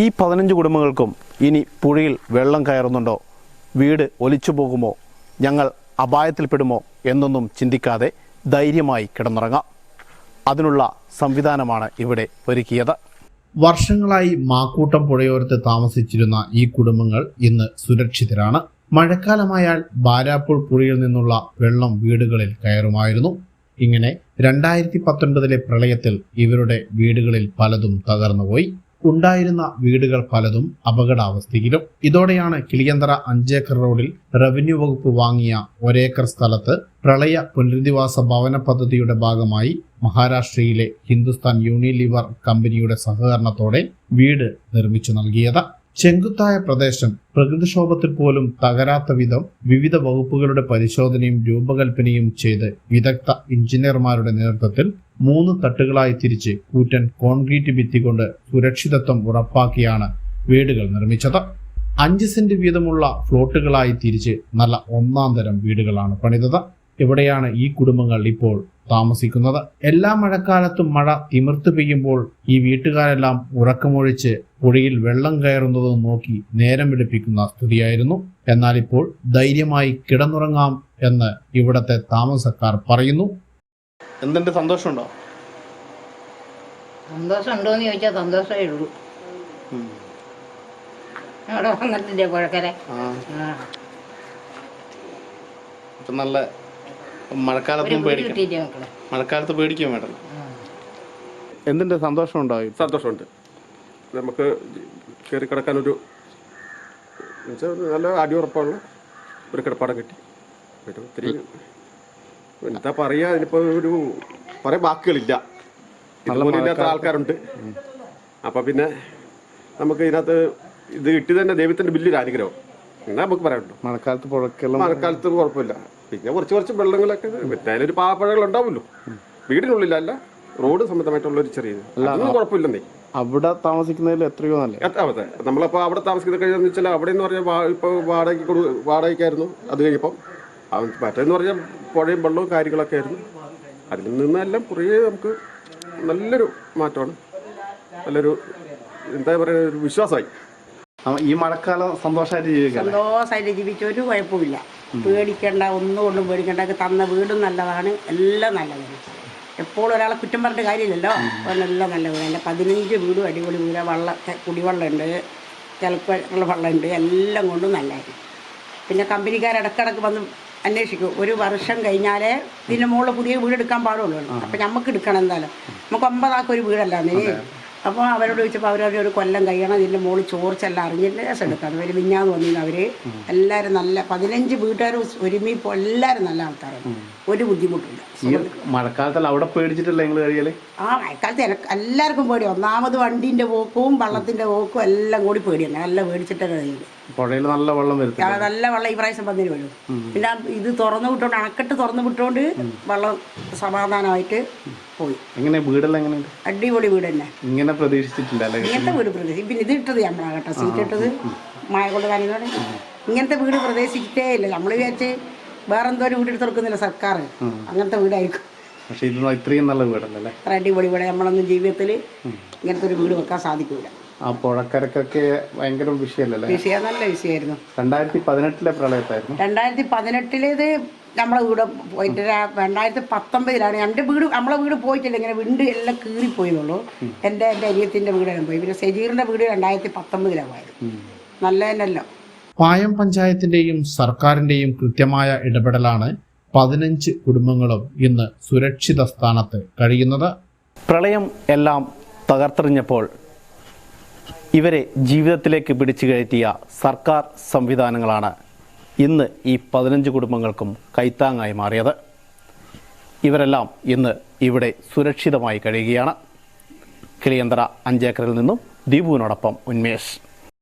ഈ പതിനഞ്ച് കുടുംബങ്ങൾക്കും ഇനി പുഴയിൽ വെള്ളം കയറുന്നുണ്ടോ? വീട് ഒലിച്ചു പോകുമോ? ഞങ്ങൾ അപായത്തിൽപ്പെടുമോ എന്നൊന്നും ചിന്തിക്കാതെ ധൈര്യമായി കിടന്നുറങ്ങാം. അതിനുള്ള സംവിധാനമാണ് ഇവിടെ ഒരുക്കിയത്. വർഷങ്ങളായി മാക്കൂട്ടം പുഴയോരത്ത് താമസിച്ചിരുന്ന ഈ കുടുംബങ്ങൾ ഇന്ന് സുരക്ഷിതരാണ്. മഴക്കാലമായാൽ ബാരാപ്പൂൾ പുഴയിൽ നിന്നുള്ള വെള്ളം വീടുകളിൽ കയറുമായിരുന്നു. ഇങ്ങനെ രണ്ടായിരത്തി പത്തൊൻപതിലെ പ്രളയത്തിൽ ഇവരുടെ വീടുകളിൽ പലതും തകർന്നുപോയി. ഉണ്ടായിരുന്ന വീടുകൾ പലതും അപകടാവസ്ഥയിലും. ഇതോടെയാണ് കിളിയന്തറ അഞ്ചേക്കർ റോഡിൽ റവന്യൂ വകുപ്പ് വാങ്ങിയ ഒരേക്കർ സ്ഥലത്ത് പ്രളയ പുനരധിവാസ ഭവന പദ്ധതിയുടെ ഭാഗമായി മഹാരാഷ്ട്രയിലെ ഹിന്ദുസ്ഥാൻ യൂണിലിവർ കമ്പനിയുടെ സഹകരണത്തോടെ വീട് നിർമ്മിച്ചു നൽകിയത്. ചെങ്കുത്തായ പ്രദേശം പ്രകൃതിക്ഷോഭത്തിൽ പോലും തകരാത്ത വിധം വിവിധ വകുപ്പുകളുടെ പരിശോധനയും രൂപകൽപ്പനയും ചെയ്ത് വിദഗ്ധ എഞ്ചിനീയർമാരുടെ നേതൃത്വത്തിൽ മൂന്ന് തട്ടുകളായി തിരിച്ച് കൂറ്റൻ കോൺക്രീറ്റ് ഭിത്തി കൊണ്ട് സുരക്ഷിതത്വം ഉറപ്പാക്കിയാണ് വീടുകൾ നിർമ്മിച്ചത്. അഞ്ച് സെന്റ് വീതമുള്ള ഫ്ലോട്ടുകളായി തിരിച്ച് നല്ല ഒന്നാം തരം വീടുകളാണ് പണിതത്. ഇവിടെയാണ് ഈ കുടുംബങ്ങൾ ഇപ്പോൾ താമസിക്കുന്നത്. എല്ലാ മഴക്കാലത്തും മഴ തിമിർത്ത് പെയ്യുമ്പോൾ ഈ വീട്ടുകാരെല്ലാം ഉറക്കമൊഴിച്ച് പുഴയിൽ വെള്ളം കയറുന്നത് നോക്കി നേരം വെളുപ്പിക്കുന്ന സ്ഥിതിയായിരുന്നു. എന്നാൽ ഇപ്പോൾ ധൈര്യമായി കിടന്നുറങ്ങാം എന്ന് ഇവിടത്തെ താമസക്കാർ പറയുന്നു. എന്തിന്റെ സന്തോഷമുണ്ടോ? സന്തോഷം ഉണ്ടോയെന്ന് ചോദിച്ചാൽ സന്തോഷമേ ഉള്ളൂ. അവിടെ വന്നിട്ടില്ലേ പുഴക്കരെ? ആ. ആ. നല്ല മഴക്കാലത്തും പേടിക്കും മക്കളെ? മഴക്കാലത്ത് പേടിക്കും മേഡം എന്തിന്റെ സന്തോഷമുണ്ടോ സന്തോഷമുണ്ട്. നമുക്ക് കയറി കിടക്കാൻ ഒരു നല്ല അടിയുറപ്പുള്ള ഒരു കിടപ്പാടം കിട്ടി. ഒത്തിരി എന്താ പറയാ ഇതിനിപ്പോൾ ഒരു പറയാൻ വാക്കുകളില്ല. ഇല്ലാത്ത ആൾക്കാരുണ്ട്. അപ്പൊ പിന്നെ നമുക്ക് ഇതിനകത്ത് ഇത് കിട്ടി തന്നെ ദൈവത്തിന്റെ വലിയൊരു അനുഗ്രഹം. എന്നാ നമുക്ക് പറയാനുള്ളൂ. മഴക്കാലത്ത് മഴക്കാലത്ത് കുഴപ്പമില്ല. പിന്നെ കുറച്ച് കുറച്ച് വെള്ളങ്ങളൊക്കെ എന്തായാലും ഒരു പാവപ്പഴകൾ ഉണ്ടാവുമല്ലോ. വീടിനുള്ളിലല്ല റോഡ് സംബന്ധമായിട്ടുള്ള ഒരു ചെറിയ അതൊന്നും കുഴപ്പമില്ലെന്നേ. അവിടെ താമസിക്കുന്നതിൽ എത്രയോ നല്ല. അതെ നമ്മളപ്പോൾ അവിടെ താമസിക്കുന്ന കഴിഞ്ഞാൽ വെച്ചാൽ അവിടെ എന്ന് പറഞ്ഞാൽ ഇപ്പോൾ വാടകയ്ക്ക് കൊടു വാടകയ്ക്കായിരുന്നു അത് കഴിഞ്ഞപ്പം. മറ്റേന്ന് പറഞ്ഞാൽ പുഴയും വെള്ളവും കാര്യങ്ങളൊക്കെ ആയിരുന്നു. അതിൽ നിന്നെല്ലാം കുറേ നമുക്ക് നല്ലൊരു മാറ്റമാണ്. നല്ലൊരു എന്താ പറയുക ഒരു വിശ്വാസമായി. ഈ മഴക്കാലം സന്തോഷമായിട്ട് ജീവിക്കാം സന്തോഷമായിട്ട് ജീവിച്ച ഒരു കുഴപ്പമില്ല. പേടിക്കേണ്ട ഒന്നും കൊണ്ടും പേടിക്കേണ്ട. തന്ന വീടും നല്ലതാണ്. എല്ലാം നല്ലതാണ്. എപ്പോഴും ഒരാളെ കുറ്റം പറഞ്ഞിട്ട് കാര്യമില്ലല്ലോ? എല്ലാം നല്ല വീട് എന്റെ പതിനഞ്ച് വീടും അടിപൊളി വീട്. വള്ള കുടിവെള്ളമുണ്ട് ചിലപ്പോൾ വെള്ളമുണ്ട് എല്ലാം കൊണ്ടും നല്ലതായിരുന്നു. പിന്നെ കമ്പനിക്കാർ ഇടക്കിടക്ക് വന്ന് അന്വേഷിക്കും. ഒരു വർഷം കഴിഞ്ഞാലേ ഇതിന്റെ മുകളിൽ പുതിയ വീട് എടുക്കാൻ പാടുള്ളൂ. അപ്പം നമുക്ക് എടുക്കണം എന്തായാലും. നമുക്ക് ഒമ്പതാക്കൊരു വീടല്ല വീടല്ലാന്നേ. അപ്പോൾ അവരോട് ചോദിച്ചപ്പോൾ അവരവരെ ഒരു കൊല്ലം കഴിയണം ഇതിന്റെ മുകളിൽ ചോർച്ചെല്ലാം അറിഞ്ഞിട്ട് രസം എടുക്കാം. അവർ മിഞ്ഞാന്ന് വന്നിരുന്നു അവർ എല്ലാവരും നല്ല പതിനഞ്ച് വീട്ടുകാർ ഒരുമി ഇപ്പോൾ എല്ലാവരും നല്ല ആൾക്കാരാണ്. ഒരു ബുദ്ധിമുട്ടില്ല മഴക്കാലത്തല്ല അവിടെ പേടിച്ചിട്ടില്ല നിങ്ങൾ കഴിയൽ ആ മഴക്കാലത്ത് എനിക്ക് എല്ലാവർക്കും പേടി. ഒന്നാമത് വണ്ടീന്റെ പോക്കും വള്ളത്തിന്റെ പോക്കും എല്ലാം കൂടി പേടിയാണ്. നല്ല പേടിച്ചിട്ടേ കഴിയുന്നത് പുഴയിൽ നല്ല വെള്ളം വരും നല്ല വെള്ളം ഈ പ്രാവശ്യം പന്തിന് വരും. പിന്നെ ഇത് തുറന്നു വിട്ടോണ്ട് അണക്കെട്ട് തുറന്നു വിട്ടോണ്ട് വെള്ളം സമാധാനമായിട്ട് പോയി. എങ്ങനെ? വീടെല്ലാം എങ്ങനെയുണ്ട് അടിപൊളി വീട് തന്നെ ഇങ്ങനെ പ്രതീക്ഷിച്ചിട്ടില്ല അല്ലേ ഇങ്ങനത്തെ വീട് പ്രതീക്ഷിച്ചു പിന്നെ ഇത് ഇട്ടത് നമ്മളാ കേട്ടോ സീറ്റ് ഇട്ടത് മായ കൊണ്ട് നനഞ്ഞോടെ ഇങ്ങനത്തെ വീട് പ്രതീക്ഷിച്ചിട്ടേ ഇല്ല. നമ്മൾ വിചാരിച്ച് വേറെന്തോ ഒരു വീട് എടുത്ത് കൊടുക്കുന്നില്ല സർക്കാർ. അങ്ങനത്തെ വീടായിരിക്കും. പക്ഷെ ഇത് ഇത്രയും നല്ല വീടല്ലേ അത്ര അടിപൊളി വീട്. നമ്മളൊന്നും ജീവിതത്തിൽ ഇങ്ങനത്തെ ഒരു വീട് വെക്കാൻ സാധിക്കില്ല ആ പുഴക്കരക്കൊക്കെ ഭയങ്കര വിഷയല്ലേ വിഷയ നല്ല വിഷയമായിരുന്നു. രണ്ടായിരത്തി പതിനെട്ടിലെ പ്രളയത്തായിരുന്നു. രണ്ടായിരത്തി പതിനെട്ടിലേത് നമ്മളെ വീട് പോയിട്ട് രണ്ടായിരത്തി പത്തൊമ്പതിലാണ് എന്റെ വീട് നമ്മളെ വീട് പോയിട്ടില്ല ഇങ്ങനെ വീട് എല്ലാം കീറിപ്പോയെന്നുള്ളൂ. എന്റെ എന്റെ അരിയത്തിന്റെ വീടെല്ലാം പോയി. പിന്നെ സജീറിന്റെ വീട് രണ്ടായിരത്തി പത്തൊമ്പതിലാണ് പോയത് നല്ല തന്നെയല്ലോ. പായം പഞ്ചായത്തിന്റെയും സർക്കാരിന്റെയും കൃത്യമായ ഇടപെടലാണ് പതിനഞ്ച് കുടുംബങ്ങളും ഇന്ന് സുരക്ഷിത സ്ഥാനത്ത് കഴിയുന്നത്. പ്രളയം എല്ലാം തകർത്തെറിഞ്ഞപ്പോൾ ഇവരെ ജീവിതത്തിലേക്ക് പിടിച്ചു കയറ്റിയ സർക്കാർ സംവിധാനങ്ങളാണ് ഇന്ന് ഈ പതിനഞ്ച് കുടുംബങ്ങൾക്കും കൈത്താങ്ങായി മാറിയത്. ഇവരെല്ലാം ഇന്ന് ഇവിടെ സുരക്ഷിതമായി കഴിയുകയാണ്. കിളിയന്തറ അഞ്ചേക്കറിൽ നിന്നും ദീപുവിനോടൊപ്പം ഉന്മേഷ്.